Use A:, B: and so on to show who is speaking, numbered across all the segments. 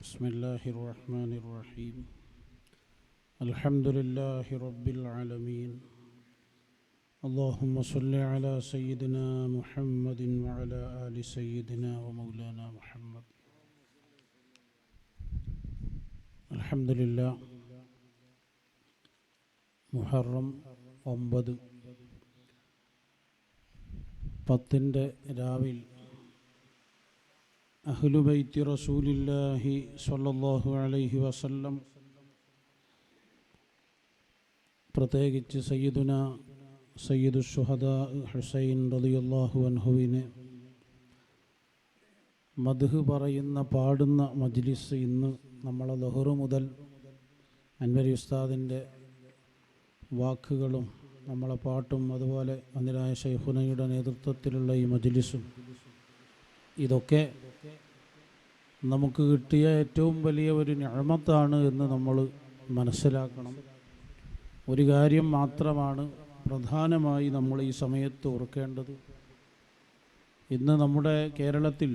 A: بسم الله الرحمن الرحيم الحمد لله رب العالمين اللهم صل على سيدنا محمد وعلى آل سيدنا ومولانا محمد الحمد لله മുഹറം ഒമ്പത് പത്തിൻ്റെ രാവിൽ അഹ്ലുബൈത്തി റസൂലില്ലാഹി സ്വല്ലല്ലാഹു അലൈഹി വസല്ലം. പ്രത്യേകിച്ച് സയ്യിദുന സയ്യിദു ഷുഹദ ഹുസൈൻ റളിയല്ലാഹു അൻഹുവിനെ മധു പറയുന്ന പാടുന്ന മജ്ലിസ് ഇന്ന് നമ്മളെ ലഹറു മുതൽ അൻവരി ഉസ്താദിന്റെ വാക്കുകളും നമ്മളെ പാട്ടും അതുപോലെ അന്നിരായ ഷെയ്ഖുനയുടെ നേതൃത്വത്തിലുള്ള ഈ മജ്ലിസും ഇതൊക്കെ നമുക്ക് കിട്ടിയ ഏറ്റവും വലിയ ഒരു ഞഴമത്താണ് എന്ന് നമ്മൾ മനസ്സിലാക്കണം. ഒരു കാര്യം മാത്രമാണ് പ്രധാനമായി നമ്മൾ ഈ സമയത്ത് ഓർക്കേണ്ടത്. ഇന്ന് നമ്മുടെ കേരളത്തിൽ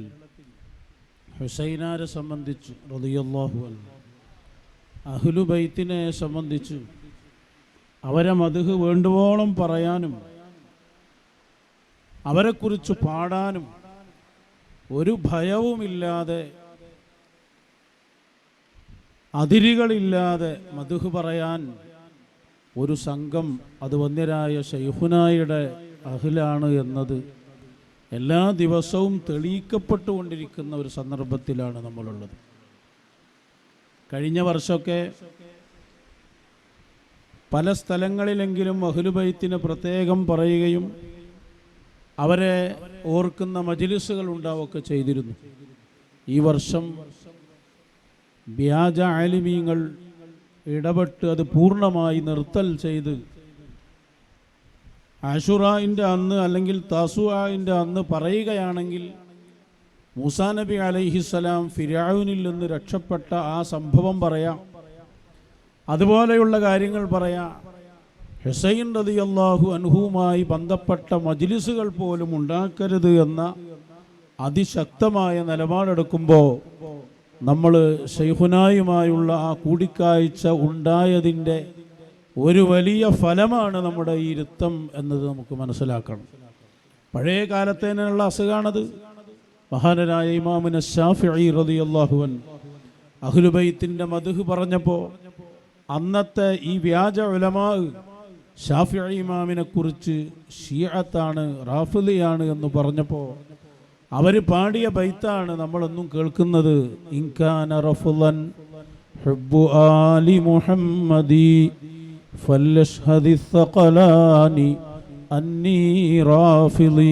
A: ഹുസൈനാരെ സംബന്ധിച്ച് റതിയല്ലാഹു അല്ല അഹ്ലു ബൈത്തിനെ സംബന്ധിച്ച് അവരെ മധുഹ് വേണ്ടുവോളം പറയാനും അവരെക്കുറിച്ച് പാടാനും ഒരു ഭയവുമില്ലാതെ അതിരുകളില്ലാതെ മധുഹ് പറയാൻ ഒരു സംഘം അത് വന്യരായ ഷെയ്ഹുനായുടെ അഹിലാണ് എന്നത് എല്ലാ ദിവസവും തെളിയിക്കപ്പെട്ടുകൊണ്ടിരിക്കുന്ന ഒരു സന്ദർഭത്തിലാണ് നമ്മളുള്ളത്. കഴിഞ്ഞ വർഷമൊക്കെ പല സ്ഥലങ്ങളിലെങ്കിലും അഹ്ലുബൈത്തിന് പ്രത്യേകം പറയുകയും അവരെ ഓർക്കുന്ന മജിലിസുകൾ ഉണ്ടാവുകയൊക്കെ ചെയ്തിരുന്നു. ഈ വർഷം വ്യാജ ആലിമീങ്ങൾ ഇടപെട്ട് അത് പൂർണമായി നിർത്തൽ ചെയ്ത് ആഷുറായിന്റെ അന്ന് അല്ലെങ്കിൽ താസുആന്റെ അന്ന് പറയുകയാണെങ്കിൽ മൂസാ നബി അലൈഹിസ്സലാം ഫിരാവുനിൽ നിന്ന് രക്ഷപ്പെട്ട ആ സംഭവം പറയാം. അതുപോലെയുള്ള കാര്യങ്ങൾ പറയാം. ഹുസൈൻ അള്ളാഹു അൻഹുമായി ബന്ധപ്പെട്ട മജ്ലിസുകൾ പോലും ഉണ്ടാക്കരുത് എന്ന അതിശക്തമായ നിലപാടെടുക്കുമ്പോൾ നമ്മൾ ഷെയ്ഹുനായുമായുള്ള ആ കൂടിക്കാഴ്ച ഉണ്ടായതിന്റെ ഒരു വലിയ ഫലമാണ് നമ്മുടെ ഈ ഇരുത്തം എന്നത് നമുക്ക് മനസ്സിലാക്കണം. പഴയ കാലത്തേനുള്ള അസുഖാണത്. മഹാനരായ ഇമാമിന് ഷാഫി റതി അള്ളാഹുവൻ അഹ്ലുബൈത്തിന്റെ മധുഹ് പറഞ്ഞപ്പോൾ അന്നത്തെ ഈ വ്യാജ ഉലമാ ഷാഫി ഇമാമിനെ കുറിച്ച് ഷിയത്താണ് റാഫിലിയാണ് എന്ന് പറഞ്ഞപ്പോൾ അവർ പാടിയ ബൈത്താണ് നമ്മളൊന്നും കേൾക്കുന്നത് ഇൻകാന റഫുലൻ ഹുബ്ബു ആലി മുഹമ്മദി ഫല്ലഷ്ഹദി ثقلاني അന്നീ റാഫിലി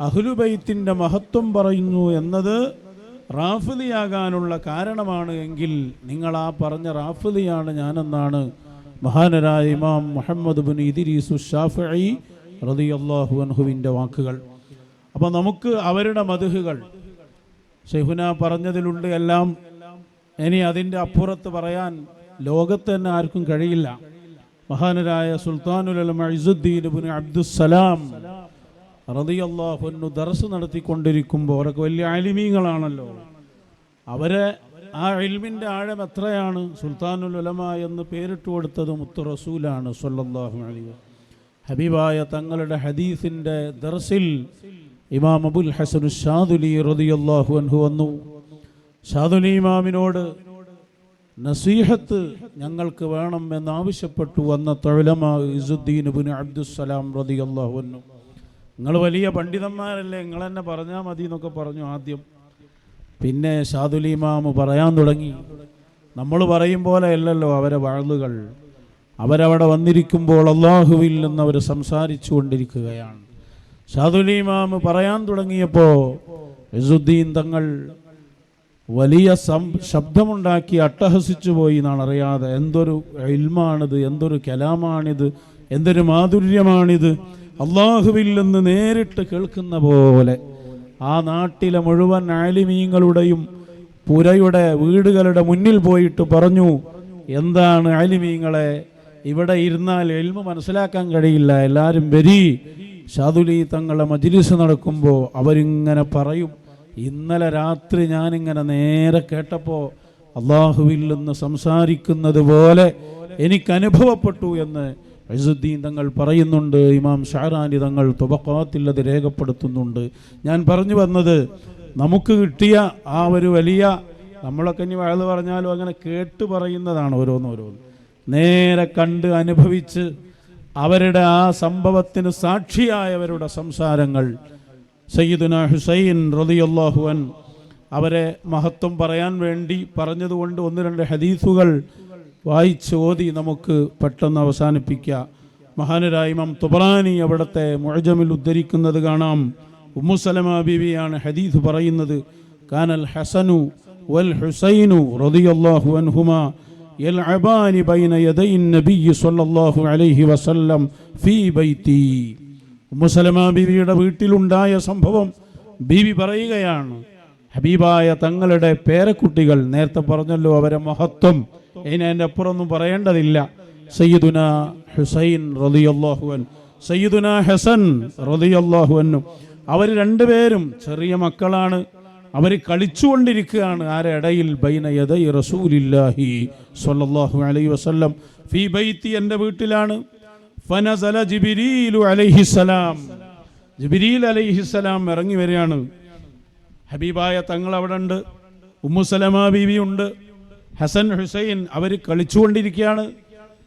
A: അഹ്ലുബൈത്തിൻ്റെ മഹത്വം പറയുന്നു എന്നത് റാഫിലിയാകാനുള്ള കാരണമാണ് എങ്കിൽ നിങ്ങൾ ആ പറഞ്ഞ റാഫിലിയാണ് ഞാനെന്നാണ് മഹാനരായ ഇമാം മുഹമ്മദ് ബിൻ ഇദിരീസു ഷാഫി റളിയല്ലാഹു അൻഹുവിന്റെ വാക്കുകൾ. അപ്പോൾ നമുക്ക് അവരുടെ മധുഹുകൾ ഷെഹുന പറഞ്ഞതിലുണ്ട് എല്ലാം. ഇനി അതിന്റെ അപ്പുറത്ത് പറയാൻ ലോകത്ത് തന്നെ ആർക്കും കഴിയില്ല. മഹാനരായ സുൽത്താനുൽ ഇസുദ്ദീൻ ബിൻ അബ്ദുസ്സലാം റതിയല്ലാഹുന്നു ദർസ് നടത്തിക്കൊണ്ടിരിക്കുമ്പോൾ അവരൊക്കെ വലിയ ആലിമീങ്ങളാണല്ലോ. അവരെ ആ ഇൽമിന്റെ ആഴം എത്രയാണ്? സുൽത്താനുൽ ഉലമ എന്ന് പേരിട്ട് കൊടുത്തത് മുത്തു റസൂലാണ് സൊല്ലാഹു അലൈഹി ഹബീബായ തങ്ങളുടെ ഹദീസിന്റെ ദർസിൽ ഇമാം അബുൽ ഹസനു ഷാദുലി റതിയല്ലാഹു അൻഹു വന്നു. ഷാദുലി ഇമാമിനോട് നസീഹത്ത് ഞങ്ങൾക്ക് വേണം എന്നാവശ്യപ്പെട്ടു വന്ന തൊഴലമ ഇസുദ്ദീൻ ബിൻ അബ്ദുസ്സലാം റതിയല്ലാഹു അൻഹു. നിങ്ങൾ വലിയ പണ്ഡിതന്മാരല്ലേ നിങ്ങൾ തന്നെ പറഞ്ഞാൽ മതി എന്നൊക്കെ പറഞ്ഞു ആദ്യം. പിന്നെ ഷാദുലിമാമ് പറയാൻ തുടങ്ങി. നമ്മൾ പറയും പോലെ അല്ലല്ലോ അവരെ വാളുകൾ. അവരവിടെ വന്നിരിക്കുമ്പോൾ അള്ളാഹുവിൽ നിന്ന് അവർ സംസാരിച്ചു കൊണ്ടിരിക്കുകയാണ്. ഷാദുലിമാമ് പറയാൻ തുടങ്ങിയപ്പോൾ യസുദ്ദീൻ തങ്ങൾ വലിയ സം ശബ്ദമുണ്ടാക്കി അട്ടഹസിച്ചു പോയി എന്നാണ് അറിയാതെ. എന്തൊരു ഇൽമാണിത് എന്തൊരു കലാമാണിത് എന്തൊരു മാധുര്യമാണിത്. അള്ളാഹുവിൽ നിന്ന് നേരിട്ട് കേൾക്കുന്ന പോലെ ആ നാട്ടിലെ മുഴുവൻ അലിമീങ്ങളുടെയും പുരയുടെ വീടുകളുടെ മുന്നിൽ പോയിട്ട് പറഞ്ഞു എന്താണ് അലിമീങ്ങളെ ഇവിടെ ഇരുന്നാൽ എൽമ മനസ്സിലാക്കാൻ കഴിയില്ല. എല്ലാവരും വരി. ഷാദുലി തങ്ങളുടെ മജിലിസ് നടക്കുമ്പോൾ അവരിങ്ങനെ പറയും ഇന്നലെ രാത്രി ഞാനിങ്ങനെ നേരെ കേട്ടപ്പോൾ അള്ളാഹുവിൽ നിന്ന് സംസാരിക്കുന്നത് പോലെ എനിക്ക് അനുഭവപ്പെട്ടു എന്ന് ഇസുദ്ദീൻ തങ്ങൾ പറയുന്നുണ്ട് ഇമാം ഷാറാനി തങ്ങൾ തുബക്കാത്തിൽ അത് രേഖപ്പെടുത്തുന്നുണ്ട്. ഞാൻ പറഞ്ഞു വന്നത് നമുക്ക് കിട്ടിയ ആ ഒരു വലിയ നമ്മളൊക്കെ ഇനി വയത് പറഞ്ഞാലും അങ്ങനെ കേട്ട് പറയുന്നതാണ് ഓരോന്നോരോന്ന്. നേരെ കണ്ട് അനുഭവിച്ച് അവരുടെ ആ സംഭവത്തിന് സാക്ഷിയായവരുടെ സംസാരങ്ങൾ. സയ്യിദുന ഹുസൈൻ റതിയുള്ളാഹുവൻ അവരെ മഹത്വം പറയാൻ വേണ്ടി പറഞ്ഞതുകൊണ്ട് ഒന്ന് രണ്ട് ഹദീസുകൾ വായിച്ച് ഓതി നമുക്ക് പെട്ടെന്ന് അവസാനിപ്പിക്കുക മഹാനരായ ഇമാം തുബറാനി അവിടുത്തെ മുഴജമിൽ ഉദ്ധരിക്കുന്നത് കാണാം ഉമ്മുസലമ ബീവിയാണ് ഹദീസ് പറയുന്നത് കാനൽ ഹസനു വൽ ഹുസൈനു റളിയല്ലാഹു അൻഹുമാ يلعبان بين يدي النبي صلى الله عليه وسلم في بيتي ഉമ്മുസലമ ബീവിയുടെ വീട്ടിലുണ്ടായ സംഭവം ബീവി പറയുകയാണ് ഹബീബായ തങ്ങളുടെ പേരക്കുട്ടികൾ നേരത്തെ പറഞ്ഞല്ലോ അവരെ മഹത്വം ഇനി എന്റെ അപ്പുറമൊന്നും പറയേണ്ടതില്ല. സയ്യിദുന ഹുസൈൻ റളിയല്ലാഹുവൻ സയ്യിദുന ഹസൻ റളിയല്ലാഹുവനും അവർ രണ്ടുപേരും ചെറിയ മക്കളാണ്. അവർ കളിച്ചുകൊണ്ടിരിക്കുകയാണ്. ആരെ? ഇടയിൽ ബൈന യദൈ റസൂലില്ലാഹി സ്വല്ലല്ലാഹു അലൈഹി വസല്ലം. ഫീ ബൈത്തി എന്റെ വീട്ടിലാണ്. ഫനസല ജിബിരീലു അലൈഹിസ്സലാം ജിബിരീൽ സലാം ഇറങ്ങി വരികയാണ്. ഹബീബായ തങ്ങൾ അവിടെ ഉണ്ട്. ഉമ്മുസലമ ബീവി ഉണ്ട് ഹസൻ ഹുസൈൻ അവർ കളിച്ചുകൊണ്ടിരിക്കുകയാണ്.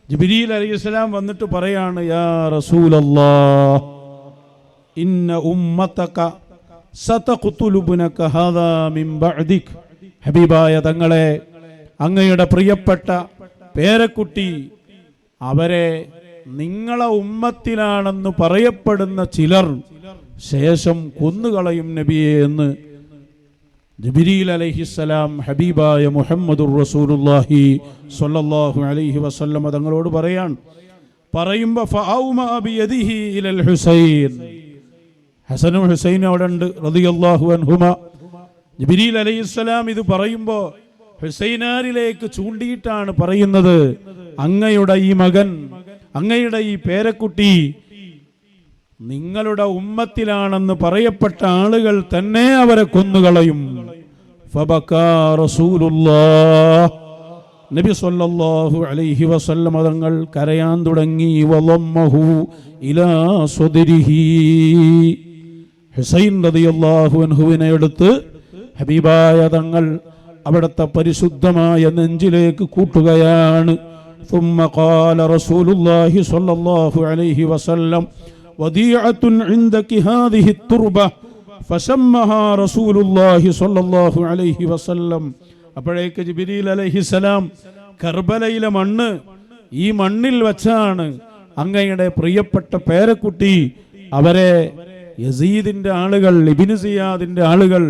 A: ജിബിരീൽ അലൈഹിസ്സലാം വന്നിട്ട് പറയാണ് യാ റസൂലല്ലാ ഇന്ന ഹാദാ മിൻ ഹബീബായ തങ്ങളെ അങ്ങയുടെ പ്രിയപ്പെട്ട പേരക്കുട്ടി അവരെ നിങ്ങളെ ഉമ്മത്തിലാണെന്ന് പറയപ്പെടുന്ന ചിലർ ശേഷം കൊന്നുകളയും നബിയെ എന്ന് ജബിരീൽ അലൈഹിസ്സലാം ഹബീബായ മുഹമ്മദുർ റസൂലുല്ലാഹി സ്വല്ലല്ലാഹു അലൈഹി വസല്ലം തങ്ങളോട് പറയാണ്. പറയുമ്പോൾ ഹുസൈൻ. ഹസനും ഹുസൈനും അവിടെ ഉണ്ട് റളിയല്ലാഹു അൻഹുമ. ജബിരീൽ അലൈഹിസ്സലാം ഇത് പറയുമ്പോൾ ഹുസൈനാരിലേക്ക് ചൂണ്ടിയിട്ടാണ് പറയുന്നത് അങ്ങയുടെ ഈ മകൻ അങ്ങയുടെ ഈ പേരക്കുട്ടി നിങ്ങളുടെ ഉമ്മത്തിലാണെന്ന് പറയപ്പെട്ട ആളുകൾ തന്നെ അവരെ കൊന്നുകളയും ഫബക്കാ റസൂലുള്ളാഹ് നബി സല്ലല്ലാഹു അലൈഹി വസല്ലം തങ്ങൾ കരയാൻ തുടങ്ങി വളമ്മഹു ഇലാ സ്വദരിഹി ഹുസൈൻ റളിയല്ലാഹു അൻഹുവിനെ എടുത്ത് ഹബീബായ തങ്ങൾ അവിടുത്തെ പരിശുദ്ധമായ നെഞ്ചിലേക്ക് കൂട്ടുകയാണ് ثم قال رسول الله صلى الله عليه وسلم وديعة عندك هذه التربة فسمها رسول الله صلى الله عليه وسلم അപ്പോഴേക്ക് ജിബിരിൽ അലൈഹിസലാം കർബലയിലെ മണ്ണ് ഈ മണ്ണിൽ വച്ചാണ് അങ്ങയുടെ പ്രിയപ്പെട്ട പേരക്കുട്ടി അവരെ യസീദിന്റെ ആളുകൾ ഇബിന് സിയാദിന്റെ ആളുകൾ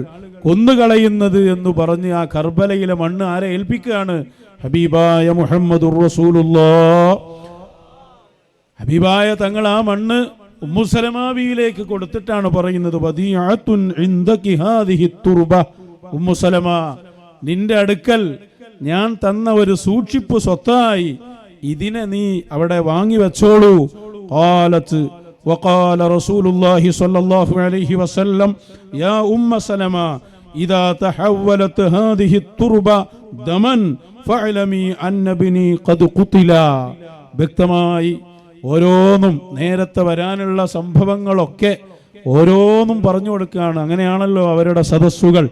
A: കൊന്നുകളയുന്നത് എന്ന് പറഞ്ഞ് ആ കർബലയിലെ മണ്ണ് ആരെ ഏൽപ്പിക്കുകയാണ് ഹബീബായ മുഹമ്മദുർ റസൂലുള്ളാഹ് ഹബീബായ തങ്ങൾ ആ മണ്ണ് ഉമ്മുസലമാവിയിലേക്ക് കൊടുത്തിട്ടാണ് പറയുന്നത് വദീഅത്തുൻ ഇൻദകി ഹാദിഹി തുർബ ഉമ്മുസലമ നിന്റെ അടുക്കൽ ഞാൻ തന്ന ഒരു സൂക്ഷിപ്പ് സ്വത്തായി ഇതിനെ നീ അവിടെ വാങ്ങി വെച്ചോളൂ ഖാലത്ത് وقال رسول الله صلى الله عليه وسلم يا أم سلمة إذا تحولت هذه التربة دما فاعلمي أن ابني قد قتل വ്യക്തമായി ഓരോന്നും നേരത്തെ വരാനുള്ള സംഭവങ്ങളൊക്കെ ഓരോന്നും പറഞ്ഞു കൊടുക്കുകയാണ്. അങ്ങനെയാണല്ലോ അവരുടെ സദസ്സുകൾ.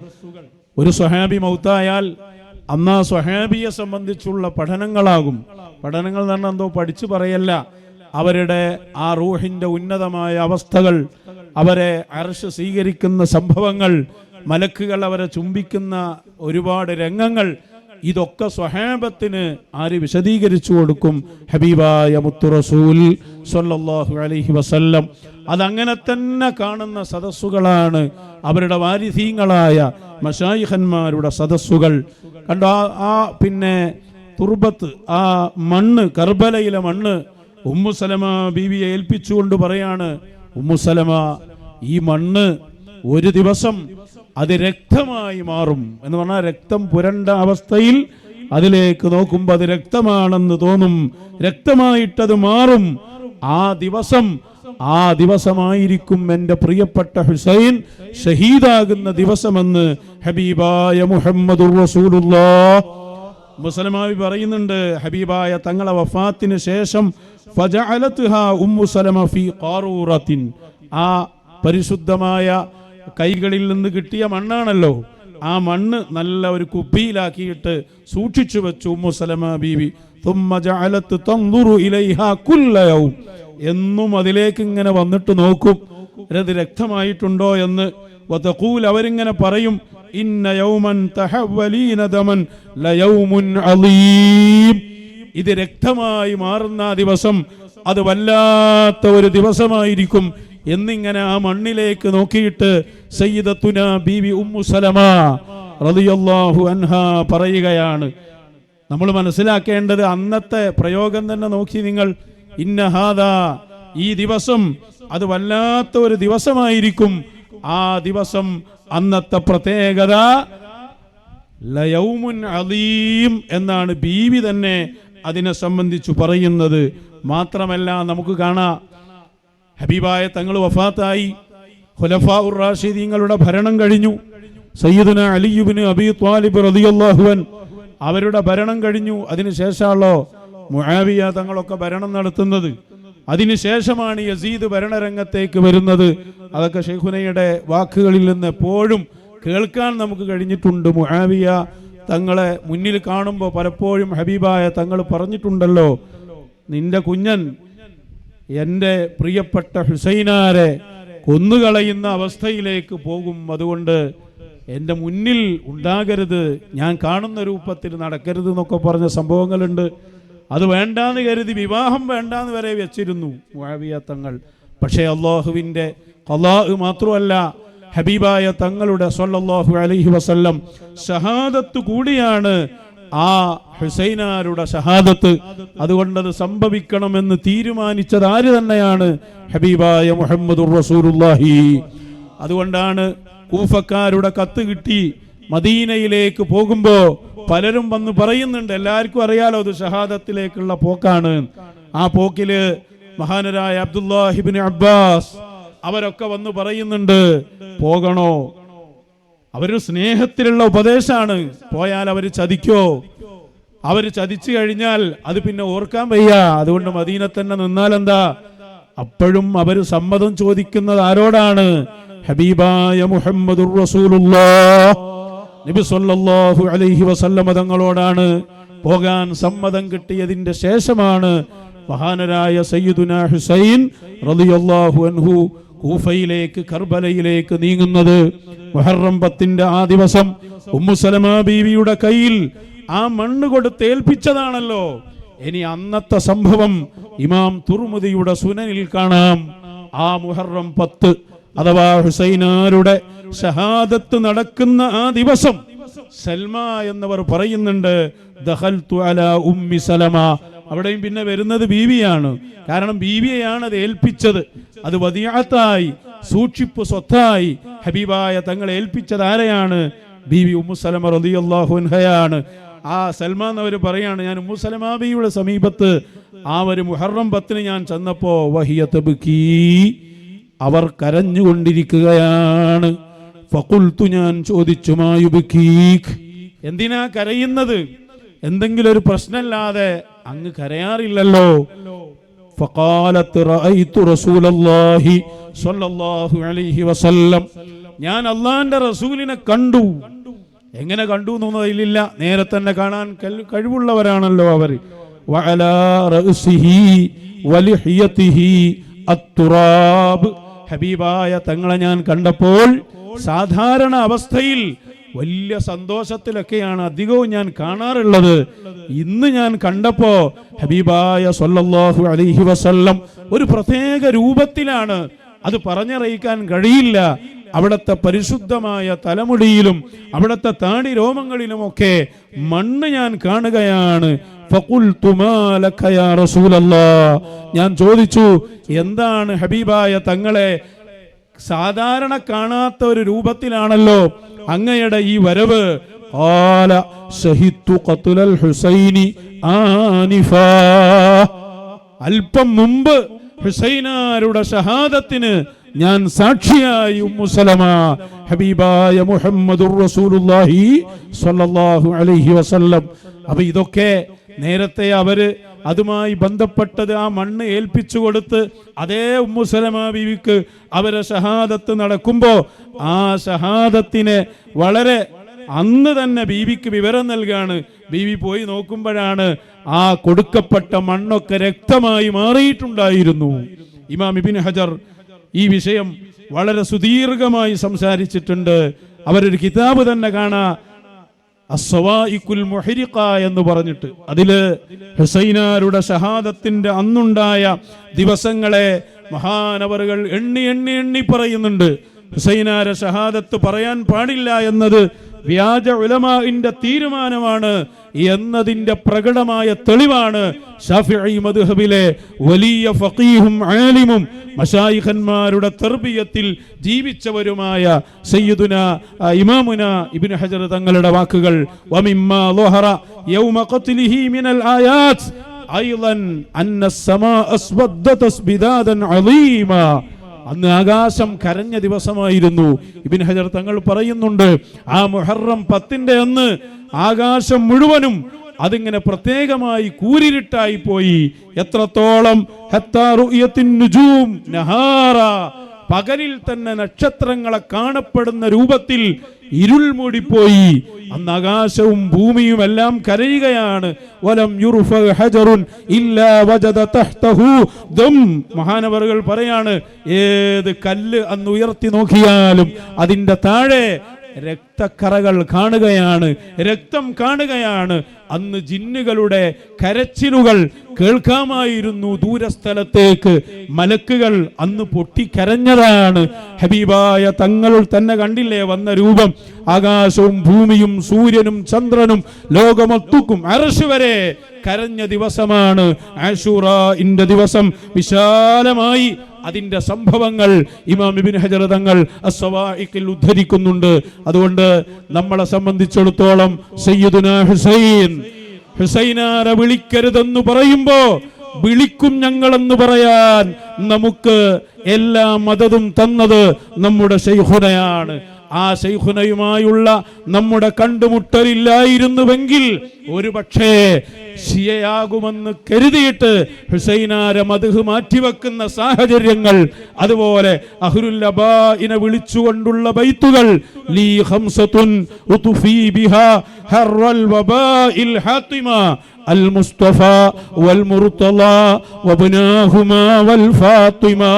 A: ഒരു സ്വഹാബി മൗത്തായാൽ അന്ന് ആ സ്വഹാബിയെ സംബന്ധിച്ചുള്ള പഠനങ്ങളാകും. പഠനങ്ങൾ തന്നെ എന്തോ പഠിച്ചു പറയല്ല. അവരുടെ ആ റൂഹിന്റെ ഉന്നതമായ അവസ്ഥകൾ അവരെ അർഷ് സ്വീകരിക്കുന്ന സംഭവങ്ങൾ മലക്കുകൾ അവരെ ചുംബിക്കുന്ന ഒരുപാട് രംഗങ്ങൾ ഇതൊക്കെ സ്വഹാബത്തിന് ആര് വിശദീകരിച്ചു കൊടുക്കും? ഹബീബായ മുത്തുറസൂൽ സൊല്ലാഹു അലഹി വസല്ലം. അതങ്ങനെ തന്നെ കാണുന്ന സദസ്സുകളാണ് അവരുടെ വാരിധീങ്ങളായ മഷായിഹന്മാരുടെ സദസ്സുകൾ. കണ്ടോ ആ- ആ പിന്നെ തുർബത്ത് ആ മണ്ണ് കർബലയിലെ മണ്ണ് ഉമ്മുസലമ ബീവിയെ ഏൽപ്പിച്ചുകൊണ്ട് പറയാണ് ഉമ്മുസലമ ഈ മണ്ണ് ഒരു ദിവസം അത് രക്തമായി മാറും എന്ന് പറഞ്ഞാൽ രക്തം പുരണ്ട അവസ്ഥയിൽ അതിലേക്ക് നോക്കുമ്പോൾ അത് രക്തമാണെന്ന് തോന്നും. രക്തമായിട്ടത് മാറും. ആ ദിവസം ആ ദിവസമായിരിക്കും എന്റെ പ്രിയപ്പെട്ട ഹുസൈൻ ഷഹീദാകുന്ന ദിവസമെന്ന് ഹബീബായ മുഹമ്മദ് മുസലമാവി പറയുന്നുണ്ട് ഹബീബായ തങ്ങളെ വഫാത്തിന് ശേഷം ഫജഅലത്ഹാ ഉമ്മു സലമ ഫീ ഖാറൂറത്തിൻ. ആ പരിശുദ്ധമായ കൈകളിൽ നിന്ന് കിട്ടിയ മണ്ണാണല്ലോ. ആ മണ്ണ് നല്ല ഒരു കുപ്പിയിലാക്കിയിട്ട് സൂക്ഷിച്ചു വെച്ചു ഉമ്മു സലമ ബീവി എന്നും അതിലേക്ക് ഇങ്ങനെ വന്നിട്ട് നോക്കും. അത് രക്തമായിട്ടുണ്ടോ എന്ന്. വതഖൂൽ അവരിങ്ങനെ പറയും ഇന്ന യൗമൻ തഹവലീന ദമൻ ലയൗമുൻ ഇത് രക്തമായി മാറുന്ന ദിവസം അത് വല്ലാത്ത ഒരു ദിവസമായിരിക്കും. എന്നിങ്ങനെ ആ മണ്ണിലേക്ക് നോക്കിയിട്ട് സയ്യിദത്തുന ബീവി ഉമ്മു സലമ റളിയല്ലാഹു അൻഹ പറയുകയാണ്. നമ്മൾ മനസ്സിലാക്കേണ്ടത് അന്നത്തെ പ്രയോഗം തന്നെ നോക്കി നിങ്ങൾ. ഇന്നഹാദ ഈ ദിവസം അത് വല്ലാത്ത ഒരു ദിവസമായിരിക്കും. ആ ദിവസം അന്നത്തെ പ്രത്യേകത ലയൗമുൻ അലീം എന്നാണ് ബീവി തന്നെ അതിനെ സംബന്ധിച്ചു പറയുന്നത്. മാത്രമല്ല നമുക്ക് കാണാം ഹബീബായ തങ്ങൾ വഫാത്തായി. ഉർ റാഷിദീങ്ങളുടെ ഭരണം കഴിഞ്ഞു. സയ്യിദുന അലിയുബിന് അബി ത്വാലിബ് റളിയല്ലാഹുവൻ അവരുടെ ഭരണം കഴിഞ്ഞു. അതിനുശേഷമാണല്ലോ മുആവിയ തങ്ങളൊക്കെ ഭരണം നടത്തുന്നത്. അതിനുശേഷമാണ് യസീദ് ഭരണരംഗത്തേക്ക് വരുന്നത്. അതൊക്കെ ഷെയ്ഖുനയുടെ വാക്കുകളിൽ നിന്ന് എപ്പോഴും കേൾക്കാൻ നമുക്ക് കഴിഞ്ഞിട്ടുണ്ട്. മുആവിയ തങ്ങളെ മുന്നിൽ കാണുമ്പോൾ പലപ്പോഴും ഹബീബായ തങ്ങൾ പറഞ്ഞിട്ടുണ്ടല്ലോ നിന്റെ കുഞ്ഞൻ എന്റെ പ്രിയപ്പെട്ട ഹുസൈനാരെ കൊന്നുകളയുന്ന അവസ്ഥയിലേക്ക് പോകും അതുകൊണ്ട് എന്റെ മുന്നിൽ ഉണ്ടാകരുത്. ഞാൻ കാണുന്ന രൂപത്തിൽ നടക്കരുത് എന്നൊക്കെ പറഞ്ഞ സംഭവങ്ങളുണ്ട്. അത് വേണ്ടാന്ന് കരുതി വിവാഹം വേണ്ടാന്ന് വരെ വെച്ചിരുന്നു മുആവിയ തങ്ങൾ. പക്ഷേ അള്ളാഹുവിന്റെ അള്ളാഹു മാത്രമല്ല ഹബീബായ തങ്ങളുടെ സൊല്ലാഹു അലഹി വസല്ലം ഷഹാദത്ത് കൂടിയാണ് ആ ഹുസൈനാരുടെ ഷഹാദത്ത് അതുകൊണ്ടത് സംഭവിക്കണമെന്ന് തീരുമാനിച്ചത് ആര് തന്നെയാണ്? ഹബീബായ മുഹമ്മദ് റസൂലുള്ളാഹി. അതുകൊണ്ടാണ് കൂഫക്കാരുടെ കത്ത് കിട്ടി മദീനയിലേക്ക് പോകുമ്പോൾ പലരും വന്ന് പറയുന്നുണ്ട് എല്ലാവർക്കും അറിയാലോ അത് ഷഹാദത്തിലേക്കുള്ള പോക്കാണ്. ആ പോക്കിൽ മഹാനരായ അബ്ദുല്ലാഹിബിൻ അബ്ബാസ് അവരൊക്കെ വന്ന് പറയുന്നുണ്ട് പോകണോ? അവർ സ്നേഹത്തിലുള്ള ഉപദേശമാണ്. പോയാൽ അവർ ചതിക്കോ? അവർ ചതിച്ചു കഴിഞ്ഞാൽ അത് പിന്നെ ഓർക്കാൻ വയ്യ. അതുകൊണ്ട് മദീന തന്നെ നിന്നാൽ എന്താ? അപ്പോഴും അവർ സമ്മതം ചോദിക്കുന്നത് ആരോടാണ്? ഹബീബായ മുഹമ്മദുർ റസൂലുള്ള നബി അലൈഹി വസല്ലമ തങ്ങളോടാണ് പോകാൻ സമ്മതം കിട്ടിയതിന്റെ ശേഷമാണ് മഹാനരായ സയ്യിദുന ഹുസൈൻ റളിയല്ലാഹു അൻഹു കൂഫയിലേക്ക് കർബലയിലേക്ക് നീങ്ങുന്നത് മുഹറം പത്തിന്റെ ആ ദിവസം ഉമ്മു സലമ ബീവിയുടെ കയ്യിൽ ആ മണ്ണ് കൊടുത്ത് ഏൽപ്പിച്ചതാണല്ലോ. ഇനി അന്നത്തെ സംഭവം ഇമാം തുർമുദിയുടെ സുനനിൽ കാണാം. ആ മുഹറം പത്ത് അഥവാ ഹുസൈനാരുടെ ഷഹാദത്ത് നടക്കുന്ന ആ ദിവസം സൽമ എന്നവർ പറയുന്നുണ്ട് ദഹൽ അലാ ഉമ്മി സലമ അവിടെയും പിന്നെ വരുന്നത് ബീവിയാണ്. കാരണം ബീവിയെയാണ് അത് ഏൽപ്പിച്ചത്. അത് വതിയാത്തായി സൂക്ഷിപ്പ് സ്വത്തായി ഹബീബായ തങ്ങൾ ഏൽപ്പിച്ചത് ആരെയാണ്? ബീവി ഉമ്മു സലമ റളിയല്ലാഹു അൻഹയാണ്. ആ സൽമാൻ അവർ പറയാണ് ഞാൻ ഉമ്മു സലമാ ബീവിയുടെ സമീപത്ത് ആ ഒരു മുഹറം പത്തിന് ഞാൻ ചെന്നപ്പോ വഹിയത്ത് അവർ കരഞ്ഞുകൊണ്ടിരിക്കുകയാണ്. ഫകുൽത്തു ഞാൻ ചോദിച്ചു മായുബിക്കീഖ് എന്തിനാ കരയുന്നത്? എന്തെങ്കിലും ഒരു പ്രശ്നമില്ലാതെ അങ്ങ് കരയാറില്ലല്ലോ. ഞാൻ അള്ളാന്റെ റസൂലിനെ കണ്ടു. എങ്ങനെ കണ്ടു എന്നൊന്നതിലില്ല നേരെ തന്നെ കാണാൻ കഴിവുള്ളവരാണല്ലോ അവർ ഹബീബായ തങ്ങളെ ഞാൻ കണ്ടപ്പോൾ സാധാരണ അവസ്ഥയിൽ വലിയ സന്തോഷത്തിലൊക്കെയാണ് അധികവും ഞാൻ കാണാറുള്ളത്. ഇന്ന് ഞാൻ കണ്ടപ്പോ ഹബീബായ സൊല്ലാഹു അലൈഹി വസല്ലം ഒരു പ്രത്യേക രൂപത്തിലാണ് അത് പറഞ്ഞറിയിക്കാൻ കഴിയില്ല. അവിടുത്തെ പരിശുദ്ധമായ തലമുടിയിലും അവിടുത്തെ താടി രോമങ്ങളിലും ഒക്കെ മണ്ണ് ഞാൻ കാണുകയാണ്. ഞാൻ ചോദിച്ചു എന്താണ് ഹബീബായ തങ്ങളെ സാധാരണ കാണാത്ത ഒരു രൂപത്തിലാണല്ലോ അങ്ങയുടെ ഈ വരവ് قال شهدت قتل الحسين آنفا അല്പം മുമ്പ് ഹുസൈനാരുടെ ഷഹാദത്തിന് ഞാൻ സാക്ഷിയായി ഉമ്മുസലമ ഹബീബായ മുഹമ്മദുർ റസൂലുള്ളാഹി സ്വല്ലല്ലാഹു അലൈഹി വസല്ലം അപ്പൊ ഇതൊക്കെ നേരത്തെ അവര് അതുമായി ബന്ധപ്പെട്ടത് ആ മണ്ണ് ഏൽപ്പിച്ചു കൊടുത്ത് അതേ ഉമ്മുസലമ ബീവിക്ക് അവരെ ഷഹാദത്ത് നടക്കുമ്പോൾ ആ ഷഹാദത്തിനെ വളരെ അന്ന് തന്നെ ബീവിക്ക് വിവരം നൽകാണ്. ബീവി പോയി നോക്കുമ്പോഴാണ് ആ കൊടുക്കപ്പെട്ട മണ്ണൊക്കെ രക്തമായി മാറിയിട്ടുണ്ടായിരുന്നു. ഇമാം ഇബിൻ ഹജർ ഈ വിഷയം വളരെ സുദീർഘമായി സംസാരിച്ചിട്ടുണ്ട്. അവരൊരു കിതാബ് തന്നെ കാണാ. എന്ന് പറഞ്ഞിട്ട് അതിൽ ഹുസൈനാരുടെ ഷഹാദത്തിന്റെ അന്നുണ്ടായ ദിവസങ്ങളെ മഹാനവറുകൾ എണ്ണി എണ്ണി എണ്ണി പറയുന്നുണ്ട്. ഹുസൈനാര ഷഹാദത്ത് പറയാൻ പാടില്ല എന്നത് വ്യാജ ഉലമാന്റെ തീരുമാനമാണ്. എന്നതിന്റെ പ്രകടമായ തെളിവാണ് ഷാഫിഈ മദ്ഹബിലെ വലിയ ഫഖീഹും ആലിമും മശായിഖന്മാരുടെ തെർബിയത്തിൽ ജീവിച്ചവരുമായ സയ്യിദുന ആ, ഇമാമുന ഇബ്നു ഹജർ തങ്ങളുടെ വാക്കുകൾ വമിമ്മാ ളുഹറ യൗമ ഖത്ലിഹി മിനൽ ആയാത്ത് അയ്ളൻ അന്ന السماء اسودت اسبدادا عظيما അന്ന് ആകാശം കരഞ്ഞ ദിവസമായിരുന്നു. ഇബിൻ ഹജർ തങ്ങൾ പറയുന്നുണ്ട് ആ മുഹറം പത്തിന്റെ അന്ന് ആകാശം മുഴുവനും അതിങ്ങനെ പ്രത്യേകമായി കൂരിരുട്ടായി പോയി. എത്രത്തോളം? പകലിൽ തന്നെ നക്ഷത്രങ്ങളെ കാണപ്പെടുന്ന രൂപത്തിൽ ഇരുൾ മൂടിപ്പോയി അന്ന് ആകാശവും ഭൂമിയും എല്ലാം കരയുകയാണ്. വലം ഹജറുൻ ഇല്ലാ വജദ തഹ്തഹു. ദം മഹാനവറുകൾ പറയാണ് ഏത് കല്ല് അന്ന് ഉയർത്തി നോക്കിയാലും അതിന്റെ താഴെ രക്തക്കറകൾ കാണുകയാണ് രക്തം കാണുകയാണ്. അന്ന് ജിന്നുകളുടെ കരച്ചിലുകൾ കേൾക്കാമായിരുന്നു ദൂരസ്ഥലത്തേക്ക്. മലക്കുകൾ അന്ന് പൊട്ടിക്കരഞ്ഞതാണ്. ഹബീബായ തങ്ങൾ തന്നെ കണ്ടില്ലേ വന്ന രൂപം? ആകാശവും ഭൂമിയും സൂര്യനും ചന്ദ്രനും ലോകമൊത്തുക്കും. അറശ് വരെ കരഞ്ഞ ദിവസമാണ്. ആഷൂറ ഇന്റെ ദിവസം. വിശാലമായി അതിന്റെ സംഭവങ്ങൾ ഇമാം ഇബിൻ ഹജർ തങ്ങൾ അസ്വാഹിക്കിൽ ഉദ്ധരിക്കുന്നുണ്ട്. അതുകൊണ്ട് നമ്മളെ സംബന്ധിച്ചിടത്തോളം സയ്യിദുന ഹുസൈൻ ഹുസൈനാരെ വിളിക്കരുതെന്ന് പറയുമ്പോ വിളിക്കും ഞങ്ങളെന്ന് പറയാൻ നമുക്ക് എല്ലാ മതതും തന്നത് നമ്മുടെ ശൈഖുനയാണ്. ആ ശൈഖുനയുമായുള്ള നമ്മുടെ കണ്ടുമുട്ടലില്ലായിരുന്നുവെങ്കിൽ ഒരു പക്ഷേ ഷിയയാകുമെന്ന് കരുതിയിട്ട് ഹുസൈനാരെ മധുഹ് മാറ്റിവെക്കുന്ന സാഹചര്യങ്ങൾ അതുപോലെ അഹ്ലുൽ അബാഇനെ വിളിച്ചുകൊണ്ടുള്ള ബൈത്തുകൾ ലീ ഖംസത്തുൻ ഉതുഫി ബിഹാ ഹർറൽ വബാഇൽ ഹാത്തിമ المصطفى والمرتضى وابناهما والفاطمة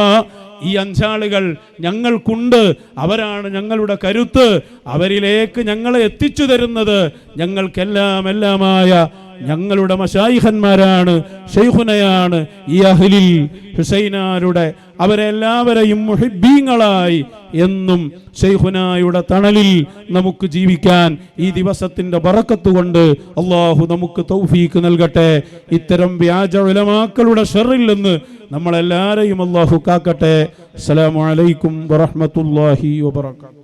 A: ഈ അഞ്ചാളുകൾ ഞങ്ങൾക്കുണ്ട്. അവരാണ് ഞങ്ങളുടെ കരുത്ത്. അവരിലേക്ക് ഞങ്ങളെ എത്തിച്ചു തരുന്നത് ഞങ്ങൾക്കെല്ലാം എല്ലാമായ ഞങ്ങളുടെ മശായിഹന്മാരാണ് ഷെയ്ഖുനയാണ് ഈ അഹ്ലിൽ ഹുസൈനാരുടെ അവരെല്ലാവരെയും മുഹിബീങ്ങളായി എന്നും ഷെയ്ഖുനായുടെ തണലിൽ നമുക്ക് ജീവിക്കാൻ ഈ ദിവസത്തിന്റെ ബറക്കത്ത് കൊണ്ട് അള്ളാഹു നമുക്ക് തൗഫീക്ക് നൽകട്ടെ. ഇത്തരം വ്യാജ ഉലമാക്കളുടെ ഷെറിൽ നിന്ന് നമ്മളെല്ലാവരെയും അള്ളാഹു കാക്കട്ടെ. അസ്സലാമു അലൈക്കും വറഹ്മത്തുള്ളാഹി വബറകാതുഹു.